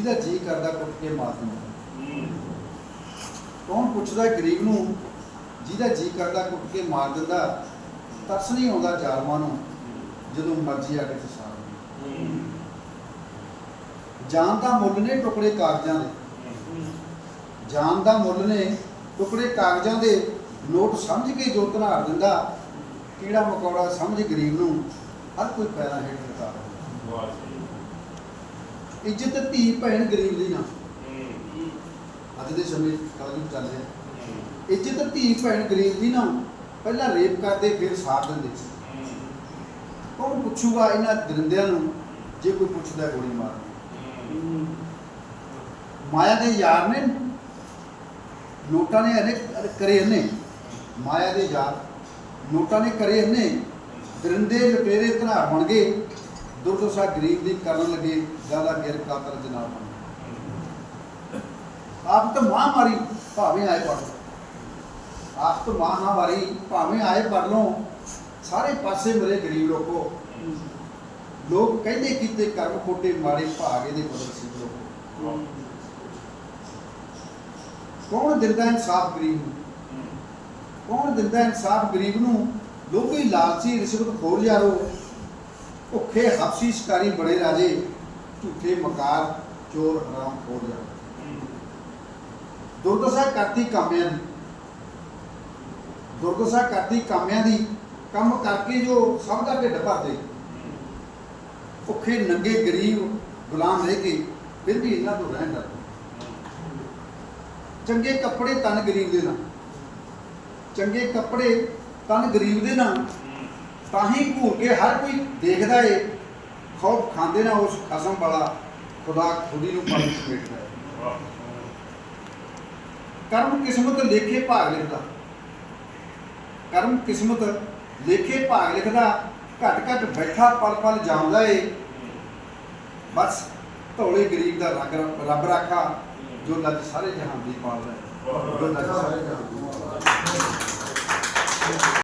ਜਿਹਦਾ ਜੀ ਕਰਦਾ ਕੁੱਟ ਕੇ ਮਾਰ ਦਿੰਦਾ। ਕੌਣ ਪੁੱਛਦਾ ਗਰੀਬ ਨੂੰ ਜਿਹਦਾ ਜੀ ਕਰਦਾ ਕੁੱਟ ਕੇ ਮਾਰ ਦਿੰਦਾ ਤਰਸ ਨਹੀਂ ਆਉਂਦਾ ਜ਼ਾਲਮਾਂ ਨੂੰ ਜਦੋਂ ਮਰਜ਼ੀ ਆ ਕੇ ਦਿੰਦਾ ਜਾਨ ਦਾ ਮੁੱਲ ਨੇ ਟੁਕੜੇ ਕਾਗਜ਼ਾਂ ਦੇ। ਜਾਨ ਦਾ ਮੁੱਲ ਨੇ ਟੁਕੜੇ ਕਾਗਜ਼ਾਂ ਦੇ। ਨੋਟ ਸਮਝ ਕੇ ਜੋ ਧਨਾਰ ਦਿੰਦਾ ਕੀੜਾ ਮਕੌੜਾ ਸਮਝ ਗਰੀਬ ਨੂੰ ਹਰ ਕੋਈ ਪੈਰਾਂ ਹੇਠ ਲਗਾ ਦਿੰਦਾ। ਇੱਜ਼ਤ ਧੀ ਭੈਣ ਗਰੀਬ ਦੀ ਨਾ। ਅੱਜ ਦੇ ਸਮੇਂ ਕਲਯੁਗ ਚੱਲ ਰਿਹਾ ਇੱਜ਼ਤ ਧੀ ਭੈਣ ਗਰੀਬ ਦੀ ਨਾ ਪਹਿਲਾਂ ਰੇਪ ਕਰਦੇ ਫਿਰ ਸਾੜ ਦਿੰਦੇ ਕੌਣ ਪੁੱਛੂਗਾ ਇਹਨਾਂ ਦਰਿੰਦਿਆਂ ਨੂੰ ਜੇ ਕੋਈ ਪੁੱਛਦਾ ਗੋਲੀ ਮਾਰ ਮਾਇਆ ਦੇ ਯਾਰ ਨੇ ਨੋਟਾਂ ਨੇ ਅਨੇ ਕਰੇ ਇਹਨੇ ਮਾਇਆ ਦੇ ਯਾਰ ਨੋਟਾਂ ਨੇ ਕਰੇ ਇਹਨੇ ਦਰਿੰਦੇ ਲਪੇਰੇ ਧਨਾਰ ਬਣ ਗਏ। ਦੁਰਦਸ਼ਾ ਗਰੀਬ ਦੀ ਕਰਨ ਲੱਗੇ ਜ਼ਿਆਦਾ ਗਿਰ ਕਾਤਲ ਜਨਾਬ ਆਪ ਤਾਂ ਮਾਂ ਭਾਵੇਂ ਆਏ ਪੜ ਲਓ। ਆਪ ਤਾਂ ਮਾਂ ਭਾਵੇਂ ਆਏ ਪੜ ਲਓ। ਸਾਰੇ ਪਾਸੇ ਮਰੇ ਗਰੀਬ ਲੋਕੋ। ਲੋਕ ਕਹਿੰਦੇ ਕੀਤੇ ਕਰਮ ਖੋਟੇ ਮਾੜੇ ਭਾਗੇ ਦੇ ਬਦਲ ਸੀ ਲੋਕੋ। ਕੌਣ ਦਿੰਦਾ ਇਨਸਾਫ ਗਰੀਬ ਨੂੰ? ਕੌਣ ਦਿੰਦਾ ਇਨਸਾਫ ਗਰੀਬ ਨੂੰ? ਲੋਕੀ ਲਾਲਚੀ ਰਿਸ਼ਵਤ ਖੋਰ ਯਾਰੋ ਭੁੱਖੇ ਹਫਸੀ ਸ਼ਿਕਾਰੀ ਬੜੇ ਰਾਜੇ, ਝੂਠੇ ਮਕਾਰ, ਚੋਰ, ਹਰਾਮ, ਖੋਰ ਯਾਰੋ ਦੁਰਦਸ਼ਾ ਕਰਤੀ ਕਾਮਿਆਂ ਦੀ। ਦੁਰਦਸ਼ਾ ਕਰਤੀ ਕਾਮਿਆਂ ਦੀ, ਕੰਮ ਕਰਕੇ ਜੋ ਸਭ ਦਾ ਢਿੱਡ ਭਰਦੇ ਭੁੱਖੇ ਨੰਗੇ ਗਰੀਬ, ਗੁਲਾਮ ਰਹਿ ਕੇ ਫਿਰ ਵੀ ਇਹਨਾਂ ਤੋਂ ਰਹਿਣ ਡਰਦੇ ਚੰਗੇ ਕੱਪੜੇ ਤਨ ਗਰੀਬ ਦੇ ਨਾਲ ਚੰਗੇ ਕੱਪੜੇ ਤਨ ਗਰੀਬ ਦੇ ਨਾਲ ਤਾਂ ਹੀ ਘੂਰ ਕੇ ਹਰ ਕੋਈ ਦੇਖਦਾ ਏ। ਖੌਫ ਖਾਂਦੇ ਨਾ ਉਸ ਖਸਮ ਵਾਲਾ ਖੁਦਾ ਖੁਦੀ ਨੂੰ ਪਾਣੀ ਸਮੇਟਦਾ ਹੈ ਕਰਮ ਕਿਸਮਤ ਲੇਖੇ ਭਾਗ ਲਿਖਦਾ। ਕਰਮ ਕਿਸਮਤ ਲੇਖੇ ਭਾਗ ਲਿਖਦਾ, ਘਟ ਘਟ ਬੈਠਾ ਪਲ ਪਲ ਜਾਉਂਦਾ ਏ। ਬਸ ਧੌਲੇ ਗਰੀਬ ਦਾ ਰੱਗ ਰੱਬ ਰਾਖਾ, ਜੋ ਲੱਜ ਸਾਰੇ ਜਹਾਨ ਦੀ ਪਾਲਦਾ ਹੈ ਜੋ ਲੱਜ ਸਾਰੇ ਜਹਾਨ ਦੀ ਪਾਲਦਾ ਹੈ